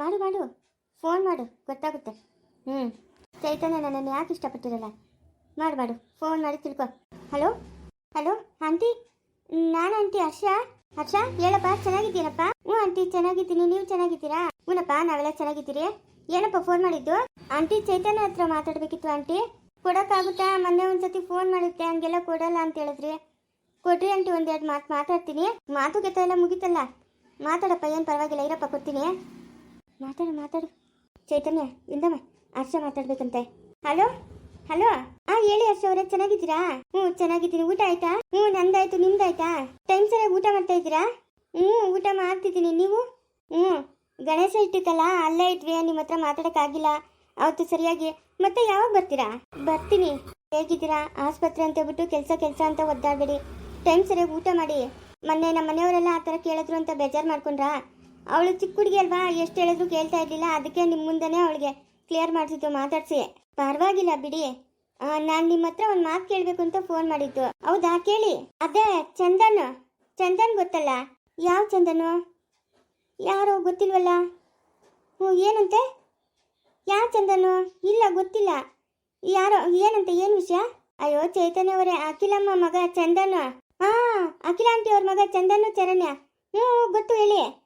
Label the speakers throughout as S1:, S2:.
S1: ಮಾಡು ಮಾಡು. ಫೋನ್ ಮಾಡು. ಗೊತ್ತಾಗುತ್ತೆ. ಹ್ಞೂ ಚೈತನ್ಯ ನನ್ನನ್ನು ಯಾಕೆ ಇಷ್ಟಪಟ್ಟಿರಲ್ಲ ಮಾಡು ಮಾಡು. ಫೋನ್ ಮಾಡಿ ತಿಳ್ಕೊ. ಹಲೋ ಹಲೋ ಆಂಟಿ ನಾನು ಆಂಟಿ ಹರ್ಷ? ಹರ್ಷ ಹೇಳಪ್ಪ ಚೆನ್ನಾಗಿದ್ದೀರಪ್ಪ ಹ್ಞೂ ಆಂಟಿ ಚೆನ್ನಾಗಿದ್ದೀನಿ. ನೀವು ಚೆನ್ನಾಗಿದ್ದೀರಾ? ಹ್ಞೂನಪ್ಪ ನಾವೆಲ್ಲ ಚೆನ್ನಾಗಿದ್ದೀರಿ. ಏನಪ್ಪ ಫೋನ್ ಮಾಡಿದ್ದು? ಆಂಟಿ ಚೈತನ್ಯ ಹತ್ರ ಮಾತಾಡಬೇಕಿತ್ತು ಆಂಟಿ ಕೊಡೋಕ್ಕಾಗುತ್ತಾ? ಮೊನ್ನೆ ಒಂದ್ಸತಿ ಫೋನ್ ಮಾಡುತ್ತೆ ಹಂಗೆಲ್ಲ ಕೊಡಲ್ಲ ಅಂತ ಹೇಳಿದ್ರಿ. ಕೊಡ್ರಿ ಆಂಟಿ ಒಂದೆರಡು ಮಾತು ಮಾತಾಡ್ತೀನಿ. ಮಾತುಕತೆ ಎಲ್ಲ ಮುಗಿತಲ್ಲ? ಮಾತಾಡಪ್ಪ ಏನು ಪರವಾಗಿಲ್ಲ. ಇರಪ್ಪ ಕೊಡ್ತೀನಿ. ಮಾತಾಡು ಮಾತಾಡು. ಚೈತನ್ಯ, ಇಂದಮ್ಮ, ಹರ್ಷ ಮಾತಾಡ್ಬೇಕಂತೆ. Hello hello. ಆ, ಹೇಳಿ ಹರ್ಷ ಅವರೇ, ಚೆನ್ನಾಗಿದ್ದೀರಾ? ಹ್ಞೂ, ಚೆನ್ನಾಗಿದ್ದೀನಿ. ಊಟ ಆಯ್ತಾ? ಹ್ಞೂ, ನಂದಾಯ್ತು, ನಿಮ್ದಾಯ್ತಾ? ಟೈಮ್ ಸರಿಯಾಗಿ ಊಟ ಮಾಡ್ತಾ ಇದ್ದೀರಾ? ಹ್ಞೂ, ಊಟ ಮಾಡ್ತಿದ್ದೀನಿ. ನೀವು? ಹ್ಞೂ. ಗಣೇಶ ಇಟ್ಟಿತ್ತಲ್ಲ ಅಲ್ಲೇ ಇಟ್ವಿ ನಿಮ್ಮ ಹತ್ರ ಮಾತಾಡೋಕ್ಕಾಗಿಲ್ಲ. ಅವತ್ತು ಸರಿಯಾಗಿ. ಮತ್ತೆ ಯಾವಾಗ ಬರ್ತೀರಾ? ಬರ್ತೀನಿ. ಹೇಗಿದ್ದೀರಾ? ಆಸ್ಪತ್ರೆ ಅಂತ ಹೇಳ್ಬಿಟ್ಟು ಕೆಲಸ ಕೆಲಸ ಅಂತ ಒದ್ದಾಡಬೇಡಿ. ಟೈಮ್ ಸರಿಯಾಗಿ ಊಟ ಮಾಡಿ. ಮೊನ್ನೆ ನಮ್ಮ ಮನೆಯವರೆಲ್ಲ ಆ ಥರ ಕೇಳಿದ್ರು ಅಂತ ಬೇಜಾರು ಮಾಡ್ಕೊಂಡ್ರಾ? ಅವಳು ಚಿಕ್ಕ ಹುಡುಗಿ ಅಲ್ವಾ? ಎಷ್ಟು ಹೇಳಿದ್ರು ಕೇಳ್ತಾ ಇರಲಿಲ್ಲ. ಅದಕ್ಕೆ ನಿಮ್ಮ ಮುಂದೆನೇ ಅವಳಿಗೆ ಕ್ಲಿಯರ್ ಮಾಡಿಸಿದ್ದು, ಮಾತಾಡ್ಸಿ. ಪರವಾಗಿಲ್ಲ ಬಿಡಿ. ನಾನು ನಿಮ್ಮ ಹತ್ರ ಒಂದು ಮಾತು ಕೇಳಬೇಕು ಅಂತ ಫೋನ್ ಮಾಡಿದ್ದು. ಹೌದಾ? ಕೇಳಿ. ಅದೇ, ಚಂದನ್. ಚಂದನ್ ಗೊತ್ತಲ್ಲ? ಯಾವ ಚಂದನು? ಯಾರೋ ಗೊತ್ತಿಲ್ವಲ್ಲ? ಹ್ಞೂ, ಏನಂತೆ? ಯಾವ ಚಂದನು? ಇಲ್ಲ, ಗೊತ್ತಿಲ್ಲ. ಯಾರೋ, ಏನಂತೆ? ಏನು ವಿಷಯ? ಅಯ್ಯೋ, ಚೈತನ್ಯ ಅವರೇ, ಅಖಿಲಮ್ಮ ಮಗ ಚಂದನ್. ಹಾ ಅಖಿಲ ಆಂಟಿ ಅವ್ರ ಮಗ ಚಂದನ್ ಚರಣ್ಯ. ಹ್ಞೂ, ಗೊತ್ತು, ಹೇಳಿ.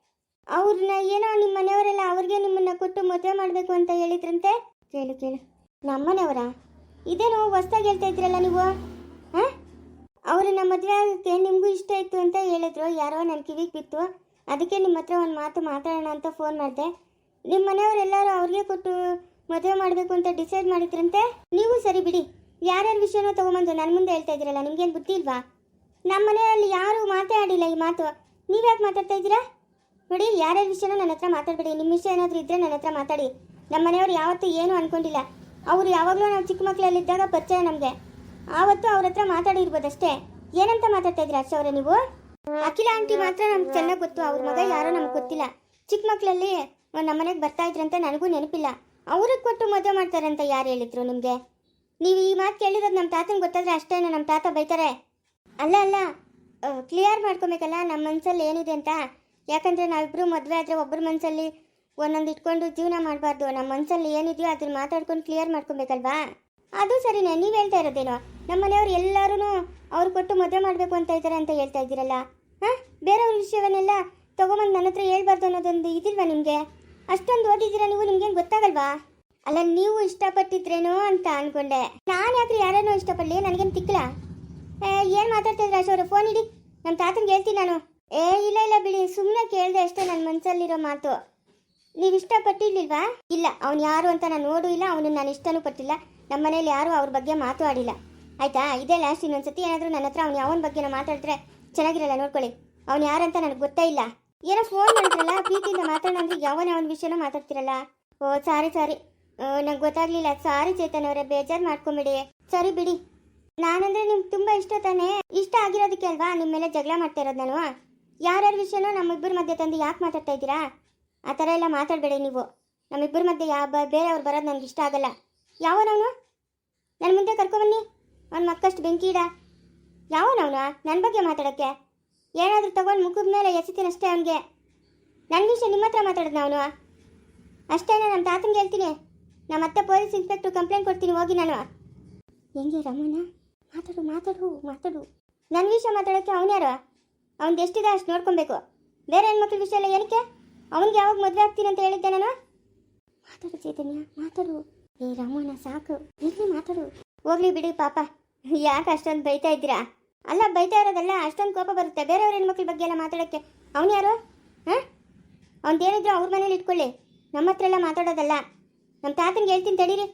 S1: ಅವ್ರನ್ನ ಏನೋ ನಿಮ್ಮ ಮನೆಯವರೆಲ್ಲ ಅವ್ರಿಗೆ ನಿಮ್ಮನ್ನ ಕೊಟ್ಟು ಮದುವೆ ಮಾಡಬೇಕು ಅಂತ ಹೇಳಿದ್ರಂತೆ? ಕೇಳು ಕೇಳು. ನಮ್ಮನೆಯವರ ಇದೇನು ಹೊಸ್ದಾಗಿ ಹೇಳ್ತಾ ಇದ್ರಲ್ಲ ನೀವು? ಹಾಂ? ಅವ್ರನ್ನ ಮದುವೆ ಆಗೋಕ್ಕೆ ನಿಮಗೂ ಇಷ್ಟ ಇತ್ತು ಅಂತ ಹೇಳಿದ್ರು. ಯಾರೋ ನನ್ನ ಕಿವಿಗೆ ಬಿತ್ತು. ಅದಕ್ಕೆ ನಿಮ್ಮ ಹತ್ರ ಒಂದು ಮಾತು ಮಾತಾಡೋಣ ಅಂತ ಫೋನ್ ಮಾಡಿದೆ. ನಿಮ್ಮ ಮನೆಯವರೆಲ್ಲರೂ ಅವ್ರಿಗೆ ಕೊಟ್ಟು ಮದುವೆ ಮಾಡಬೇಕು ಅಂತ ಡಿಸೈಡ್ ಮಾಡಿದ್ರಂತೆ? ನೀವು ಸರಿ ಬಿಡಿ. ಯಾರ್ಯಾರ ವಿಷಯನೂ ತೊಗೊಂಬಂದು ನನ್ನ ಮುಂದೆ ಹೇಳ್ತಾ ಇದ್ದೀರಲ್ಲ, ನಿಮ್ಗೇನು ಬುದ್ಧಿ ಇಲ್ವಾ? ನಮ್ಮ ಮನೆಯಲ್ಲಿ ಯಾರೂ ಮಾತೇ ಆಡಿಲ್ಲ ಈ ಮಾತು. ನೀವ್ಯಾಕೆ ಮಾತಾಡ್ತಾ ಇದ್ದೀರಾ? ನೋಡಿ ಯಾರ್ಯಾರ ವಿಷಯನೂ ನನ್ನ ಹತ್ರ ಮಾತಾಡಬೇಡಿ. ನಿಮ್ಮ ವಿಷಯ ಏನಾದರೂ ಇದ್ರೆ ನನ್ನ ಹತ್ರ ಮಾತಾಡಿ. ನಮ್ಮ ಮನೆಯವ್ರು ಯಾವತ್ತೂ ಏನೂ ಅನ್ಕೊಂಡಿಲ್ಲ. ಅವರು ಯಾವಾಗಲೂ ನಾವು ಚಿಕ್ಕ ಮಕ್ಕಳಲ್ಲಿದ್ದಾಗ ಪರಿಚಯ ನಮಗೆ. ಆವತ್ತು ಅವ್ರ ಹತ್ರ ಮಾತಾಡಿರ್ಬೋದಷ್ಟೇ. ಏನಂತ ಮಾತಾಡ್ತಾ ಇದ್ರಿ ಅರ್ಷ ಅವರೇ ನೀವು? ಅಖಿಲ ಆಂಟಿ ಮಾತ್ರ ನಮ್ಗೆ ಚೆನ್ನಾಗಿ ಗೊತ್ತು. ಅವ್ರ ಮಗ ಯಾರೋ ನಮ್ಗೆ ಗೊತ್ತಿಲ್ಲ. ಚಿಕ್ಕ ಮಕ್ಕಳಲ್ಲಿ ನಮ್ಮ ಮನೆಗೆ ಬರ್ತಾ ಇದ್ರಂತ ನನಗೂ ನೆನಪಿಲ್ಲ. ಅವ್ರಿಗೆ ಕೊಟ್ಟು ಮದುವೆ ಮಾಡ್ತಾರಂತ ಯಾರು ಹೇಳಿದ್ರು ನಿಮಗೆ? ನೀವು ಈ ಮಾತು ಕೇಳಿರೋದು ನಮ್ಮ ತಾತನ ಗೊತ್ತಾದ್ರೆ ಅಷ್ಟೇನ ನಮ್ಮ ತಾತ ಬೈತಾರೆ. ಅಲ್ಲ ಅಲ್ಲ ಕ್ಲಿಯರ್ ಮಾಡ್ಕೊಬೇಕಲ್ಲ. ನಮ್ಮ ಮನಸ್ಸಲ್ಲಿ ಏನಿದೆ ಅಂತ? ಯಾಕಂದರೆ ನಾವಿಬ್ಬರು ಮದುವೆ ಆದರೆ ಒಬ್ಬರ ಮನಸ್ಸಲ್ಲಿ ಒಂದೊಂದು ಇಟ್ಕೊಂಡು ಜೀವನ ಮಾಡಬಾರ್ದು. ನಮ್ಮ ಮನಸ್ಸಲ್ಲಿ ಏನಿದೆಯೋ ಅದನ್ನ ಮಾತಾಡ್ಕೊಂಡು ಕ್ಲಿಯರ್ ಮಾಡ್ಕೊಬೇಕಲ್ವಾ? ಅದು ಸರಿನೇ, ನೀವು ಹೇಳ್ತಾ ಇರೋದೇನೋ? ನಮ್ಮ ಮನೆಯವ್ರು ಎಲ್ಲರೂ ಅವ್ರು ಕೊಟ್ಟು ಮದುವೆ ಮಾಡಬೇಕು ಅಂತ ಇದ್ದಾರೆ ಅಂತ ಹೇಳ್ತಾ ಇದ್ದೀರಲ್ಲ? ಹಾಂ? ಬೇರೆಯವ್ರ ವಿಷಯವನ್ನೆಲ್ಲ ತೊಗೊಂಬಂದು ನನ್ನ ಹತ್ರ ಹೇಳ್ಬಾರ್ದು ಅನ್ನೋದೊಂದು ಇದಿಲ್ವಾ ನಿಮಗೆ? ಅಷ್ಟೊಂದು ಓದಿದ್ದೀರಾ ನೀವು? ನಿಮ್ಗೇನು ಗೊತ್ತಾಗಲ್ವಾ? ಅಲ್ಲ, ನೀವು ಇಷ್ಟಪಟ್ಟಿದ್ರೇನೋ ಅಂತ ಅಂದ್ಕೊಂಡೆ ನಾನು ಯಾಕೆ ಯಾರೇನೋ ಇಷ್ಟಪಡಲಿ? ನನಗೇನು ತಿಕ್ಕಲ ಏನು ಮಾತಾಡ್ತಾ ಇದ್ರೆ ಅಶೋರ ಫೋನ್ ಇಡಿ. ನಮ್ಮ ತಾತನಿಗೆ ಹೇಳ್ತೀನಿ ನಾನು. ಏ, ಇಲ್ಲ ಇಲ್ಲ ಬಿಡಿ. ಸುಮ್ಮನೆ ಕೇಳಿದೆ ಅಷ್ಟೇ ನನ್ನ ಮನಸ್ಸಲ್ಲಿರೋ ಮಾತು. ನೀವು ಇಷ್ಟಪಟ್ಟಿರ್ಲಿಲ್ವಾ? ಇಲ್ಲ, ಅವ್ನು ಯಾರು ಅಂತ ನಾನು ನೋಡು ಇಲ್ಲ ಅವನು ನಾನು ಇಷ್ಟನೂ ಪಟ್ಟಿಲ್ಲ. ನಮ್ಮ ಮನೇಲಿ ಯಾರೂ ಅವ್ರ ಬಗ್ಗೆ ಮಾತು ಆಡಿಲ್ಲ ಆಯ್ತಾ? ಇದೇ ಲಾಸ್ಟ್ ಇನ್ನೊಂದ್ಸತಿ ಏನಾದರೂ ನನ್ನ ಹತ್ರ ಅವ್ನು ಯಾವನ ಬಗ್ಗೆ ಮಾತಾಡಿದ್ರೆ ಚೆನ್ನಾಗಿರಲ್ಲ ನೋಡ್ಕೊಳ್ಳಿ. ಅವ್ನು ಯಾರಂತ ನನಗೆ ಗೊತ್ತೇ ಇಲ್ಲ. ಏನೋ ಫೋನ್ ಮಾಡಿದ್ರಲ್ಲ, ಪ್ರೀತಿಯಿಂದ ಮಾತಾಡೋಣ ಅಂದ್ರೆ ಯಾವನ ವಿಷಯನೂ ಮಾತಾಡ್ತಿರಲ್ಲ. ಓ, ಸಾರಿ ಸಾರಿ. ನಂಗೆ ಗೊತ್ತಾಗ್ಲಿಲ್ಲ. ಸಾರಿ, ಚೇತನ್ ಅವರೇ, ಬೇಜಾರು ಮಾಡ್ಕೊಂಬಿಡಿ. ಸರಿ ಬಿಡಿ. ನಾನಂದ್ರೆ ನಿಮ್ಗೆ ತುಂಬ ಇಷ್ಟ ತಾನೇ? ಇಷ್ಟ ಆಗಿರೋದಕ್ಕೆ ಅಲ್ವಾ? ನಿಮ್ಮ ಮೇಲೆ ಜಗಳ ಮಾಡ್ತಾ ಇರೋದು ನಾನು? ಯಾರ್ಯಾರ ವಿಷಯನೂ ನಮ್ಮಿಬ್ಬರ ಮಧ್ಯೆ ತಂದು ಯಾಕೆ ಮಾತಾಡ್ತಾ ಇದ್ದೀರಾ? ಆ ಥರ ಎಲ್ಲ ಮಾತಾಡಬೇಡಿ ನೀವು. ನಮ್ಮಿಬ್ಬರ ಮಧ್ಯೆ ಯಾವ ಬೇರೆಯವ್ರು ಬರೋದು ನನಗೆ ಇಷ್ಟ ಆಗಲ್ಲ. ಯಾವನವನು? ನನ್ನ ಮುಂದೆ ಕರ್ಕೊಬನ್ನಿ. ಅವ್ನ ಮಕ್ಕಷ್ಟು ಬೆಂಕಿ ಇಡ. ಯಾವನವನು? ನನ್ನ ಬಗ್ಗೆ ಮಾತಾಡೋಕ್ಕೆ? ಏನಾದರೂ ತಗೊಂಡು ಮುಖದ ಮೇಲೆ ಎಸಿತೀನಷ್ಟೇ ಅವನಿಗೆ. ನನ್ನ ವಿಷಯ ನಿಮ್ಮ ಹತ್ರ ಮಾತಾಡೋದು ಅವನು? ಅಷ್ಟೇ ನಮ್ಮ ತಾತನಿಗೆ ಹೇಳ್ತೀನಿ. ನಮ್ಮ ಅತ್ತೆ ಪೊಲೀಸ್ ಇನ್ಸ್ಪೆಕ್ಟ್ರು ಕಂಪ್ಲೇಂಟ್ ಕೊಡ್ತೀನಿ ಹೋಗಿ ನಾನು. ಹೆಂಗೆ ರಮಣ ಮಾತಾಡು ಮಾತಾಡು ಮಾತಾಡು. ನನ್ನ ವಿಷಯ ಮಾತಾಡೋಕ್ಕೆ ಅವನ್ಯಾರು ಅವ್ನು ಎಷ್ಟಿದೆ ಅಷ್ಟು ನೋಡ್ಕೊಬೇಕು. ಬೇರೆ ಹೆಣ್ಮಕ್ಳ ವಿಷಯ ಎಲ್ಲ ಏನಕ್ಕೆ? ಅವನಿಗೆ ಯಾವಾಗ ಮದುವೆ ಆಗ್ತೀನಿ ಅಂತ ಹೇಳಿದ್ದೆ ನಾನು? ಮಾತಾಡು ಚೈತನ್ಯ, ಮಾತಾಡು. ಏ, ರಾಮಣ್ಣ, ಸಾಕು. ಇಲ್ಲಿ ಮಾತಾಡು. ಹೋಗ್ಲಿ ಬಿಡಿ, ಪಾಪ. ಯಾಕೆ ಅಷ್ಟೊಂದು ಬೈತಾ ಇದ್ದೀರಾ? ಅಲ್ಲ, ಬೈತಾ ಇರೋದಲ್ಲ, ಅಷ್ಟೊಂದು ಕೋಪ ಬರುತ್ತೆ. ಬೇರೆಯವ್ರ ಹೆಣ್ಮಕ್ಳ ಬಗ್ಗೆ ಎಲ್ಲ ಮಾತಾಡೋಕ್ಕೆ. ಅವನು ಯಾರು? ಹಾಂ? ಅವ್ನದೇನಿದ್ರು ಅವ್ರ ಮನೇಲಿ ಇಟ್ಕೊಳ್ಳಿ. ನಮ್ಮ ಹತ್ರ ಎಲ್ಲ ಮಾತಾಡೋದಲ್ಲ. ನಮ್ಮ ತಾತನಿಗೆ ಹೇಳ್ತೀನಿ ತಡೀರಿ.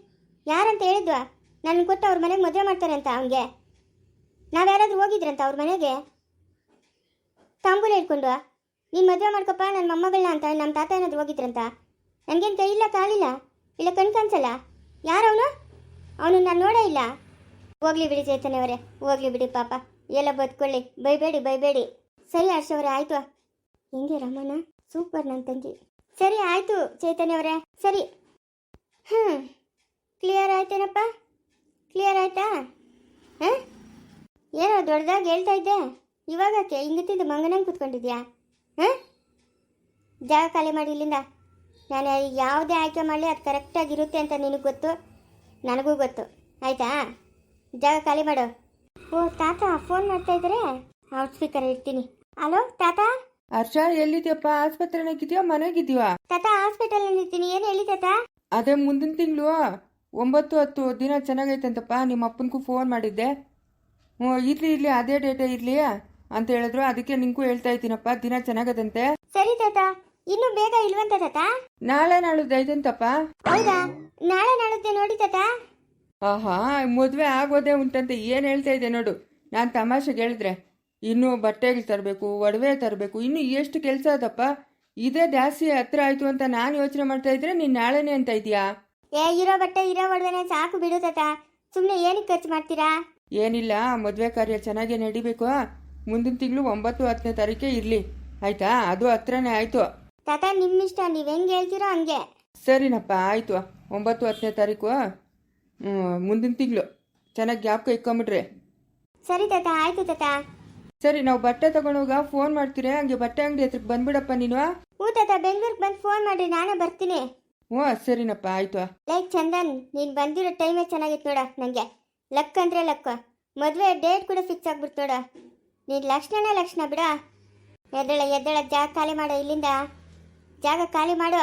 S1: ಯಾರಂತ ಹೇಳಿದ್ವಾ? ನನ್ನ ಕೊಟ್ಟು ಅವ್ರ ಮನೆಗೆ ಮದುವೆ ಮಾಡ್ತಾರೆ ಅಂತ ಅವನಿಗೆ. ನಾವ್ಯಾರಾದ್ರೂ ಹೋಗಿದ್ರಂತ ಅವ್ರ ಮನೆಗೆ? ತಾಂಬೂಲ ಹಿಡ್ಕೊಂಡು ನೀನು ಮದುವೆ ಮಾಡ್ಕೊಪ್ಪ ನನ್ನ ಮೊಮ್ಮಗಳನ್ನ ಅಂತ ನಮ್ಮ ತಾತ ಏನಾದ್ರು ಹೋಗಿದ್ರಂತ? ನನಗೇನು ಕೈ ಇಲ್ಲ, ಕಾಲಿಲ್ಲ? ಇಲ್ಲ, ಕಣ್ ಕಾಣಿಸಲ್ಲ? ಯಾರವನು ಅವನು? ನಾನು ನೋಡೇ ಇಲ್ಲ. ಹೋಗ್ಲಿ ಬಿಡಿ ಚೈತನ್ಯವರೇ ಹೋಗ್ಲಿ ಬಿಡಿ ಪಾಪ. ಎಲ್ಲ ಬದುಕೊಳ್ಳಿ ಬೈಬೇಡಿ ಬೈಬೇಡಿ. ಸರಿ ಹರ್ಷವ್ರೆ ಆಯಿತು ಹೆಂಗೆ ರಮಣ? ಸೂಪರ್ ನನ್ನ ತಂಗಿ. ಸರಿ, ಆಯಿತು ಚೈತನ್ಯವರೇ ಸರಿ. ಹ್ಞೂ ಕ್ಲಿಯರ್ ಆಯ್ತೇನಪ್ಪ? ಕ್ಲಿಯರ್ ಆಯ್ತಾ? ಹಾಂ? ಏನೋ ದೊಡ್ಡದಾಗಿ ಹೇಳ್ತಾ ಇದ್ದೆ. ಇವಾಗಕ್ಕೆ ಹಿಂಗತ್ತಿದ್ದು ಮಂಗನಂಗೆ ಕೂತ್ಕೊಂಡಿದ್ಯಾ? ಹಾಂ? ಜಾಗ ಖಾಲಿ ಮಾಡಿ ಇಲ್ಲಿಂದ. ನಾನು ಯಾವುದೇ ಆಯ್ಕೆ ಮಾಡಲಿ ಅದು ಕರೆಕ್ಟಾಗಿರುತ್ತೆ ಅಂತ ನಿನಗೆ ಗೊತ್ತು? ನನಗೂ ಗೊತ್ತು. ಆಯಿತಾ? ಜಾಗ ಖಾಲಿ ಮಾಡು. ಓ ತಾತ ಫೋನ್ ಮಾಡ್ತಾ ಇದ್ದಾರೆ? ಔಟ್ ಸ್ಪೀಕರ್ ಇಡ್ತೀನಿ. ಹಲೋ ತಾತ?
S2: ಹರ್ಷ ಎಲ್ಲಿದ್ಯಪ್ಪ? ಆಸ್ಪತ್ರೆನಾಗಿದ್ಯಾ ಮನೆಗಿದ್ಯಾ?
S1: ತಾತ ಹಾಸ್ಪಿಟಲ್ ಇರ್ತೀನಿ ಏನು ಹೇಳಿ ತಾತ?
S2: ಅದೇ ಮುಂದಿನ ತಿಂಗಳು. ಒಂಬತ್ತು ಹತ್ತು ದಿನ ಚೆನ್ನಾಗೈತಂತಪ್ಪ ನಿಮ್ಮ ಅಪ್ಪನಿಗೂ ಫೋನ್ ಮಾಡಿದ್ದೆ. ಹ್ಞೂ ಇರ್ಲಿ ಇರ್ಲಿ ಅದೇ ಡೇಟೇ ಇರ್ಲಿ. ಅಂತ ಹೇಳಿದ್ರು. ಅದಕ್ಕೆ ನಿಂಗೂ ಹೇಳ್ತಾ ಇದ್ದೀನಪ್ಪ. ದಿನ ಚೆನ್ನಾಗದಂತೆ.
S1: ಸರಿ ತಾತ. ಇನ್ನು ಬೇಗ ಇಲ್ವಂತ ತಾತ?
S2: ನಾಳೆ ನಾಳಿದ್ದು ಐತಂತಪ್ಪ?
S1: ಹೌದಾ? ನಾಳೆ ನಾಳುತ್ತೆ ನೋಡಿ ತಾತ.
S2: ಆಹಾ ಮದುವೆ ಆಗೋದೇ ಉಂಟಂತೆ. ಏನು ಹೇಳ್ತಾ ಇದೆ ನೋಡು. ನಾನು ತಮಾಷೆಗೆ ಹೇಳಿದ್ರೆ ಇನ್ನು ಬಟ್ಟೆಗಳು ತರಬೇಕು ಒಡವೆ ತರಬೇಕು ಇನ್ನು ಎಷ್ಟು ಕೆಲಸ ಅದಪ್ಪ? ಇದೇ ಜಾಸ್ತಿ ಹತ್ರ ಆಯ್ತು ಅಂತ ನಾನು ಯೋಚನೆ ಮಾಡ್ತಾ ಇದ್ರೆ ನೀನ್ ನಾಳೆನೇ ಅಂತ ಇದೆಯಾ
S1: ಏ ಇರೋ ಬಟ್ಟೆ ಇರೋ ಒಡವೆನೆ ಸಾಕು ಬಿಡು ತಾತ. ಸುಮ್ಮನೆ ಏನಕ್ಕೆ ಖರ್ಚು ಮಾಡ್ತೀರಾ?
S2: ಏನಿಲ್ಲ ಮದುವೆ ಕಾರ್ಯ ಚೆನ್ನಾಗಿ ನಡಿಬೇಕು. ಮುಂದಿನ ತಿಂಗಳು ಒಂಬತ್ತು ಹತ್ತನೇ ತಾರೀಕೆ ಇರಲಿ. ಆಯ್ತಾ? ಅದು ಹತ್ರನೇ ಆಯಿತು.
S1: ತಾತ ನಿಮ್ಮಿಷ್ಟ ನೀವು ಹೆಂಗೆ ಹೇಳ್ತೀರೋ ಹಂಗೆ.
S2: ಸರಿನಪ್ಪ ಆಯಿತು. ಒಂಬತ್ತು ಹತ್ತನೇ ತಾರೀಕು ಮುಂದಿನ ತಿಂಗಳು. ಚೆನ್ನಾಗಿ ಜ್ಞಾಪಕ ಇಕ್ಕೊಂಬಿಟ್ರೆ
S1: ಸರಿ ತಾತ ಆಯ್ತು ತಾತ.
S2: ಸರಿ ನಾವು ಬಟ್ಟೆ ತಗೊಂಡೋಗ ಫೋನ್ ಮಾಡ್ತೀರಿ ಹಂಗೆ ಬಟ್ಟೆ ಅಂಗಡಿ ಹತ್ರಕ್ಕೆ ಬಂದ್ಬಿಡಪ್ಪ ನೀನು.
S1: ಹ್ಞೂ ತಾತ ಬೆಂಗ್ಳೂರ್ಗೆ ಬಂದು ಫೋನ್ ಮಾಡಿ ನಾನೇ ಬರ್ತೀನಿ.
S2: ಹ್ಞೂ ಸರಿನಪ್ಪ ಆಯಿತು.
S1: ಲೈಕ್ ಚಂದನ್ ನೀನು ಬಂದಿರೋ ಟೈಮೇ ಚೆನ್ನಾಗಿತ್ತು ನೋಡ ನನಗೆ ಲಕ್ ಅಂದರೆ ಲಕ್. ಮದುವೆ ಡೇಟ್ ಕೂಡ ಫಿಕ್ಸ್ ಆಗ್ಬಿಡ್ತು ನೋಡ. ನೀನು ಲಕ್ಷ್ಮಣ ಲಕ್ಷಣ ಬಿಡ. ಎದ್ದಳ ಎದ್ದಳ, ಜಾಗ ಖಾಲಿ ಮಾಡು, ಇಲ್ಲಿಂದ ಜಾಗ ಖಾಲಿ ಮಾಡು.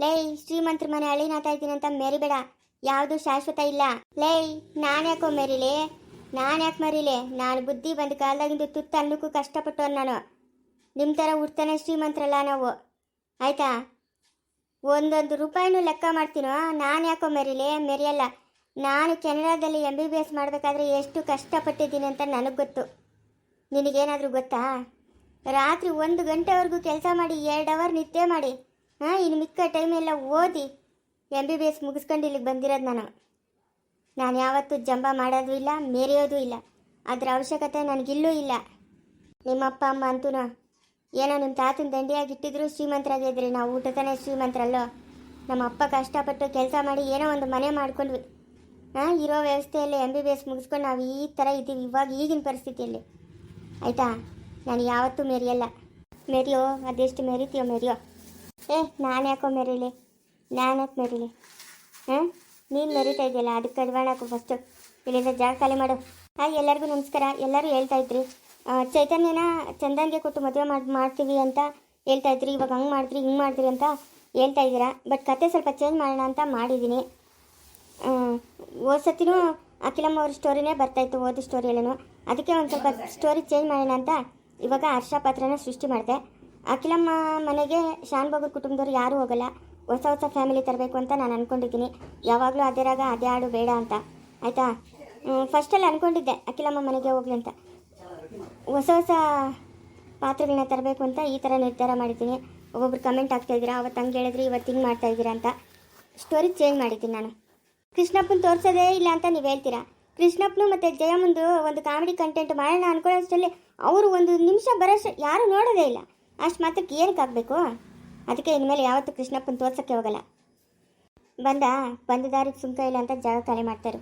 S1: ಲೈ, ಶ್ರೀಮಂತರ ಮನೆ ಅಳಿನಾತ ಇದ್ದೀನಿ ಅಂತ ಮೆರಿಬೇಡ. ಯಾವುದು ಶಾಶ್ವತ ಇಲ್ಲ. ಲೈ, ನಾನು ಯಾಕೋ ಮೆರಿಲಿ? ನಾನು ಯಾಕೆ ಮರಿಲಿ? ನಾನು ಬುದ್ಧಿ ಬಂದ ಕಾಲದಾಗಿಂದ ತುತ್ತ ಅನ್ನಕ್ಕೂ ಕಷ್ಟಪಟ್ಟು ನಾನು. ನಿಮ್ಮ ಥರ ಹುಡ್ತಾನೆ ಶ್ರೀಮಂತರಲ್ಲ ನಾವು. ಆಯ್ತಾ? ಒಂದೊಂದು ರೂಪಾಯಿನೂ ಲೆಕ್ಕ ಮಾಡ್ತೀನೋ? ನಾನು ಯಾಕೋ ಮೆರಿಲಿ? ಮೆರಿಯಲ್ಲ. ನಾನು ಕೆನಡಾದಲ್ಲಿ ಎಂ ಬಿ ಬಿ ಎಸ್ ಮಾಡಬೇಕಾದ್ರೆ ಎಷ್ಟು ಕಷ್ಟಪಟ್ಟಿದ್ದೀನಿ ಅಂತ ನನಗೆ ಗೊತ್ತು. ನಿನಗೇನಾದರೂ ಗೊತ್ತಾ? ರಾತ್ರಿ ಒಂದು ಗಂಟೆವರೆಗೂ ಕೆಲಸ ಮಾಡಿ, ಎರಡು ಅವರ್ ನಿದ್ದೆ ಮಾಡಿ, ಹಾಂ, ಇನ್ನು ಮಿಕ್ಕ ಟೈಮೆಲ್ಲ ಓದಿ ಎಂ ಬಿ ಬಿ ಎಸ್ ಮುಗಿಸ್ಕೊಂಡು ಇಲ್ಲಿಗೆ ಬಂದಿರೋದು ನಾನು. ನಾನು ಯಾವತ್ತೂ ಜಂಬ ಮಾಡೋದು ಇಲ್ಲ, ಮೇರೆಯೋದು ಇಲ್ಲ. ಅದರ ಅವಶ್ಯಕತೆ ನನಗಿಲ್ಲೂ ಇಲ್ಲ. ನಿಮ್ಮ ಅಪ್ಪ ಅಮ್ಮ ಅಂತೂ ಏನೋ ನಿಮ್ಮ ತಾತನ ದಂಡಿಯಾಗಿ ಇಟ್ಟಿದ್ರು ಶ್ರೀಮಂತರಾಗಿದ್ರಿ ನಾವು ಊಟಕ್ಕೆ ಶ್ರೀಮಂತರಲ್ಲೋ? ನಮ್ಮ ಅಪ್ಪ ಕಷ್ಟಪಟ್ಟು ಕೆಲಸ ಮಾಡಿ ಏನೋ ಒಂದು ಮನೆ ಮಾಡ್ಕೊಂಡ್ವಿ. ಹಾಂ, ಇರೋ ವ್ಯವಸ್ಥೆಯಲ್ಲಿ ಎಂ ಬಿ ಬಿ ಎಸ್ ಮುಗಿಸ್ಕೊಂಡು ನಾವು ಈ ಥರ ಇದ್ದೀವಿ, ಇವಾಗ ಈಗಿನ ಪರಿಸ್ಥಿತಿಯಲ್ಲಿ. ಆಯಿತಾ? ನಾನು ಯಾವತ್ತೂ ಮೆರಿಯಲ್ಲ. ಮೆರಿಯೋ, ಅದೆಷ್ಟು ಮೆರಿತೀಯೋ ಮೆರಿಯೋ. ಏ, ನಾನು ಯಾಕೋ ಮೆರೀಲಿ? ನಾನು ಯಾಕೆ ಮೆರೀಲಿ? ಹಾಂ? ನೀನು ಮೆರಿತಾ ಇದೆಯಲ್ಲ ಅದಕ್ಕೆ ಕಡ್ವಾಣಾಕು ಫಸ್ಟು ಇಲ್ಲಿಂದ ಜಾಗ ಖಾಲಿ ಮಾಡು. ಹಾಂ ಎಲ್ಲರಿಗೂ ನಮಸ್ಕಾರ. ಎಲ್ಲರೂ ಹೇಳ್ತಾ ಇದ್ರಿ. ಚೈತನ್ಯನ ಚಂದನ್ಗೆ ಕೊಟ್ಟು ಮದುವೆ ಮಾಡಿ, ಮಾಡ್ತೀವಿ ಅಂತ ಹೇಳ್ತಾ ಇದ್ರಿ. ಇವಾಗ ಹಂಗೆ ಮಾಡಿದ್ರಿ ಹಿಂಗೆ ಮಾಡಿದ್ರಿ ಅಂತ ಹೇಳ್ತಾ ಇದ್ದೀರಾ. ಬಟ್ ಕತೆ ಸ್ವಲ್ಪ ಚೇಂಜ್ ಮಾಡೋಣ ಅಂತ ಮಾಡಿದ್ದೀನಿ. ಹೋದ ಸತಿನೂ ಅಖಿಲಮ್ಮ ಅವ್ರ ಸ್ಟೋರಿನೇ ಬರ್ತಾಯಿತ್ತು ಓದಿ ಸ್ಟೋರಿ ಎಲ್ಲನೂ ಅದಕ್ಕೆ ಒಂದು ಸ್ವಲ್ಪ ಸ್ಟೋರಿ ಚೇಂಜ್ ಮಾಡೋಣ ಅಂತ ಇವಾಗ ಹರ್ಷ ಪಾತ್ರನ ಸೃಷ್ಟಿ ಮಾಡಿದೆ. ಅಖಿಲಮ್ಮ ಮನೆಗೆ ಶಾನ್ ಬಾಬು ಕುಟುಂಬದವ್ರು ಯಾರೂ ಹೋಗಲ್ಲ. ಹೊಸ ಹೊಸ ಫ್ಯಾಮಿಲಿ ತರಬೇಕು ಅಂತ ನಾನು ಅಂದ್ಕೊಂಡಿದ್ದೀನಿ ಯಾವಾಗಲೂ ಅದೇ ರಾಗ, ಅದೇ ಹಾಡು ಬೇಡ ಅಂತ. ಆಯಿತಾ? ಫಸ್ಟಲ್ಲಿ ಅಂದ್ಕೊಂಡಿದ್ದೆ ಅಖಿಲಮ್ಮ ಮನೆಗೆ ಹೋಗ್ಲಿ ಅಂತ. ಹೊಸ ಹೊಸ ಪಾತ್ರಗಳನ್ನ ತರಬೇಕು ಅಂತ ಈ ಥರ ನಿರ್ಧಾರ ಮಾಡಿದ್ದೀನಿ. ಒಬ್ಬೊಬ್ರು ಕಮೆಂಟ್ ಆಗ್ತಾ ಇದ್ದೀರಾ ಅವತ್ತು ಹಂಗೆ ಹೇಳಿದ್ರಿ ಇವತ್ತು ಹಿಂಗೆ ಮಾಡ್ತಾ ಇದ್ದೀರಾ ಅಂತ. ಸ್ಟೋರಿ ಚೇಂಜ್ ಮಾಡಿದ್ದೀನಿ ನಾನು. ಕೃಷ್ಣಪ್ಪನ ತೋರಿಸೋದೇ ಇಲ್ಲ ಅಂತ ನೀವು ಹೇಳ್ತೀರಾ? ಕೃಷ್ಣಪ್ಪನು ಮತ್ತು ಜಯಮ್ಮಂದು ಒಂದು ಕಾಮಿಡಿ ಕಂಟೆಂಟ್ ಮಾಡೋಣ ಅನ್ಕೊಳ್ಳೋಷ್ಟರಲ್ಲಿ ಅವರು ಒಂದು ನಿಮಿಷ ಬರೋಷ್ಟು ಯಾರೂ ನೋಡೋದೇ ಇಲ್ಲ. ಅಷ್ಟು ಮಾತ್ರಕ್ಕೆ ಏನಕ್ಕೆ ಆಗಬೇಕು? ಅದಕ್ಕೆ ಇನ್ಮೇಲೆ ಯಾವತ್ತೂ ಕೃಷ್ಣಪ್ಪನ ತೋರ್ಸೋಕ್ಕೆ ಹೋಗಲ್ಲ. ಬಂದ ಬಂದ ದಾರಿಗೆ ಸುಂಕ ಇಲ್ಲ ಅಂತ ಜಾಗ ಖಾಲಿ ಮಾಡ್ತಾರೆ.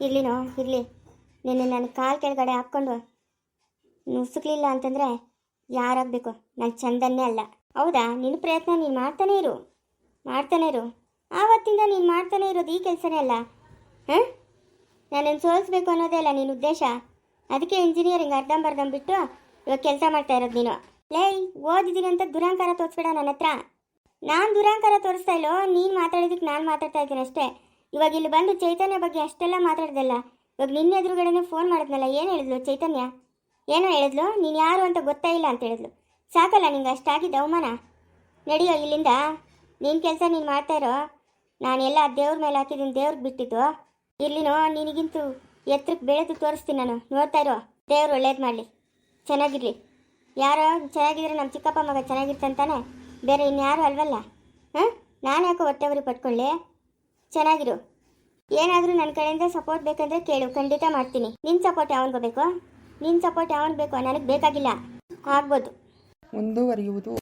S1: ಇರ್ಲಿನೋ ಇರಲಿ. ನಿನ್ನೆ ನನ್ನ ಕಾಲು ಕೆಳಗಡೆ ಹಾಕ್ಕೊಂಡು ನುಸುಕ್ಲಿಲ್ಲ ಅಂತಂದರೆ ಯಾರಾಗಬೇಕು? ನಾನು ಚಂದನ್ನೇ ಅಲ್ಲ. ಹೌದಾ? ನಿನ್ನ ಪ್ರಯತ್ನ ನೀನು ಮಾಡ್ತಾನೇ ಇರು. ಮಾಡ್ತಾನೆ ಇರು. ಆವತ್ತಿಂದ ನೀನು ಮಾಡ್ತಾನೆ ಇರೋದು ಈ ಕೆಲಸನೇ ಅಲ್ಲ. ಹಾಂ? ನನ್ನನ್ನು ಸೋಲಿಸ್ಬೇಕು ಅನ್ನೋದೇ ಅಲ್ಲ ನಿನ್ನ ಉದ್ದೇಶ? ಅದಕ್ಕೆ ಇಂಜಿನಿಯರಿಂಗ್ ಅರ್ಧಂಬರ್ಧಂ ಬಿಟ್ಟು ಇವಾಗ ಕೆಲಸ ಮಾಡ್ತಾ ಇರೋದು ನೀನು. ಲೇ ಓದಿದ್ದೀನಿ ಅಂತ ದುರಾಂಕಾರ ತೋರಿಸ್ಬೇಡ ನನ್ನ ಹತ್ರ. ನಾನು ದುರಾಂಕಾರ ತೋರಿಸ್ತಾ ಇಲ್ಲೋ, ನೀನು ಮಾತಾಡಿದಕ್ಕೆ ನಾನು ಮಾತಾಡ್ತಾ ಇದ್ದೀನಿ ಅಷ್ಟೇ. ಇವಾಗ ಇಲ್ಲಿ ಬಂದು ಚೈತನ್ಯ ಬಗ್ಗೆ ಅಷ್ಟೆಲ್ಲ ಮಾತಾಡ್ದಲ್ಲ, ಇವಾಗ ನಿನ್ನ ಎದುರುಗಡೆನೇ ಫೋನ್ ಮಾಡಿದ್ನಲ್ಲ, ಏನು ಹೇಳಿದ್ಲು ಚೈತನ್ಯ? ಏನೋ ಹೇಳಿದ್ಲು? ನೀನು ಯಾರು ಅಂತ ಗೊತ್ತೇ ಇಲ್ಲ ಅಂತ ಹೇಳಿದ್ಲು. ಸಾಕಲ್ಲ ನಿಂಗೆ ಅಷ್ಟಾಗಿದ್ದ ಅವಮಾನ? ನಡೆಯೋ ಇಲ್ಲಿಂದ? ನಿನ್ನ ಕೆಲಸ ನೀನು ಮಾಡ್ತಾ ಇರೋ, ನಾನೆಲ್ಲ ದೇವ್ರ ಮೇಲೆ ಹಾಕಿದ್ದೀನಿ ದೇವ್ರಿಗೆ ಬಿಟ್ಟಿದ್ದು. ಇರ್ಲಿನೋ ನಿನಗಿಂತೂ ಎತ್ತರಕ್ಕೆ ಬೆಳೆದು ತೋರಿಸ್ತೀನಿ ನಾನು. ನೋಡ್ತಾ ಇರೋ, ದೇವ್ರು ಒಳ್ಳೇದು ಮಾಡಲಿ. ಚೆನ್ನಾಗಿರಲಿ. ಯಾರೋ ಚೆನ್ನಾಗಿದ್ರೆ ನಮ್ಮ ಚಿಕ್ಕಪ್ಪ ಮಗ ಚೆನ್ನಾಗಿರ್ತಂತಾನೆ. ಬೇರೆ ಇನ್ಯಾರು ಅಲ್ವಲ್ಲ? ಹಾಂ? ನಾನು ಯಾಕೋ ಹೊಟ್ಟೆವ್ರಿಗೆ ಪಟ್ಕೊಳ್ಳಿ ಚೆನ್ನಾಗಿರು. ಏನಾದರೂ ನನ್ನ ಕಡೆಯಿಂದ ಸಪೋರ್ಟ್ ಬೇಕಂದ್ರೆ ಕೇಳು. ಖಂಡಿತ ಮಾಡ್ತೀನಿ. ನಿನ್ನ ಸಪೋರ್ಟ್ ಯಾವನ್ಗೋ ಬೇಕು? ನಿನ್ನ ಸಪೋರ್ಟ್ ಯಾವನ್ ಬೇಕೋ? ನನಗೆ ಬೇಕಾಗಿಲ್ಲ. ಆಗ್ಬೋದು.
S2: ಮುಂದುವರಿಯುವುದು